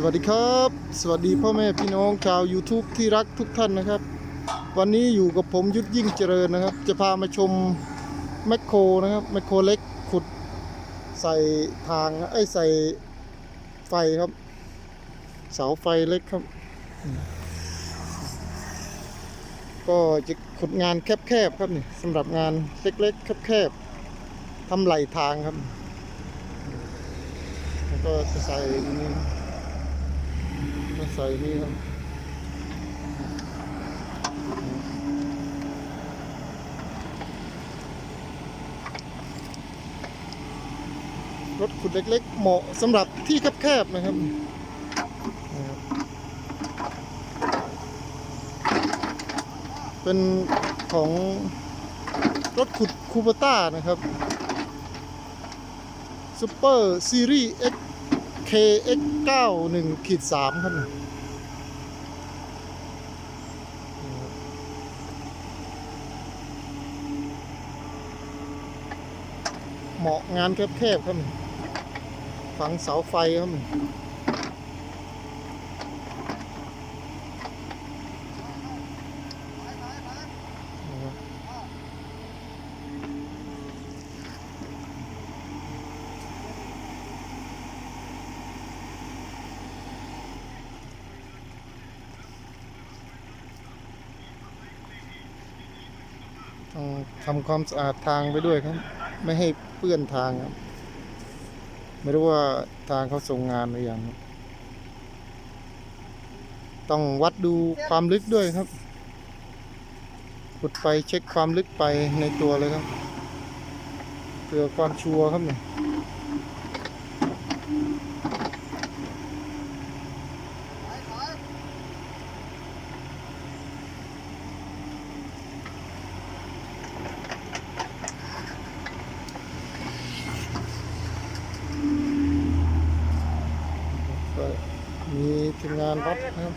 สวัสดีครับ สวัสดีพ่อแม่พี่น้องชาว YouTube ที่รักทุกท่านนะครับ วันนี้อยู่กับผมยุทธยิ่งเจริญนะครับ จะพามาชมแมคโครนะครับแมคโครเล็กขุดใส่ทางไอ้ใส่ไฟครับ เสาไฟเล็กครับ ก็จะขุดงานแคบๆครับนี่สำหรับงานเล็กๆแคบๆทำไหลทางครับแล้วก็จะใส่นี่ ก็ใส่นี่ครับรถขุดเล็กๆ เหมาะสำหรับที่แคบๆนะครับเป็นของรถขุดคูปต้านะครับซูเปอร์ซีรีส์ X KX 91ขีด3ครับเหมาะงานแคบๆครับฝังเสาไฟครับ ทำความสะอาดทางไปด้วยครับ ไม่ให้เปื้อนทางครับ ไม่รู้ว่าทางเขาส่งงานหรือยังต้องวัดดูความลึกด้วยครับขุดไปเช็คความลึกไปในตัวเลยครับเพื่อความชัวร์ครับเนี่ย ก็มี ทีมงานวัดนะครับ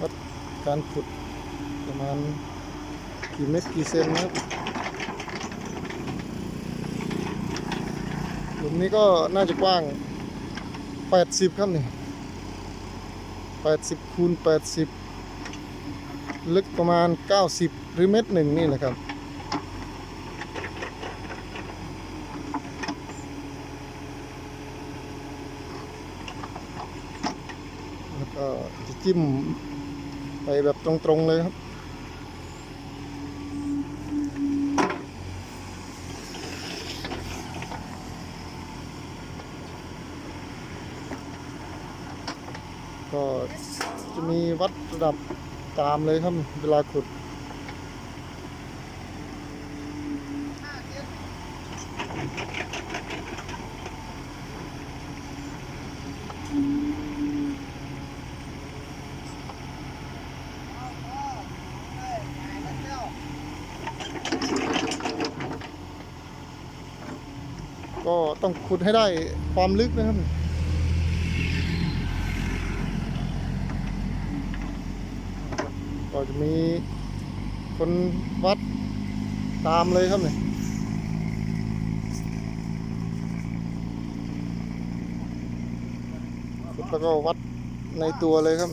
วัดการขุดประมาณกี่เมตรกี่เซนนะครับหลุมนี้ก็น่าจะกว้าง 80 ครับนี่80คูณ80 ลึกประมาณ 90 หรือเมตรหนึ่งนี่แหละครับ แล้ว ก็จะจิ้มไปแบบตรงๆเลยครับ ก็จะมีวัดระดับตามเลยครับ เวลาขุด ก็ต้องขุดให้ได้ความลึกนะครับก็จะมีคนวัดตามเลยครับเนี่ยขุดแล้วก็วัดในตัวเลยครับ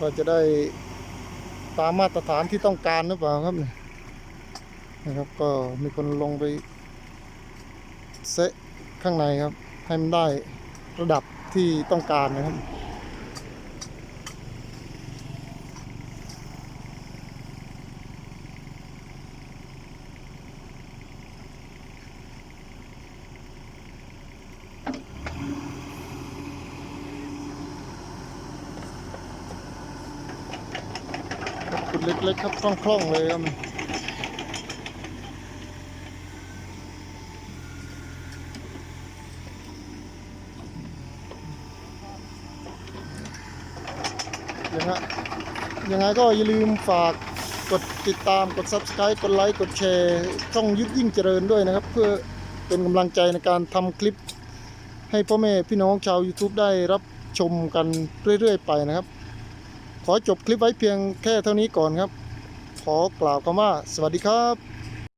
ก็จะได้ตามมาตรฐานที่ต้องการหรือเปล่าครับเนี่ย นะครับ ก็มีคนลงไปเซะข้างในครับ ให้มันได้ระดับที่ต้องการนะครับขุดเล็กๆครับคล่องๆเลยครับ ยังไงยังไงก็อย่าลืมฝากกดติดตามกด Subscribe กดไลค์กดแชร์ช่องยุทธยิ่งเจริญด้วยนะครับ เพื่อเป็นกำลังใจในการทำคลิป ให้พ่อแม่พี่น้องชาว YouTube ได้รับชมกันเรื่อยๆ ไปนะครับ ขอจบคลิปไว้เพียงแค่เท่านี้ก่อนครับ ขอกล่าวคำว่า สวัสดีครับ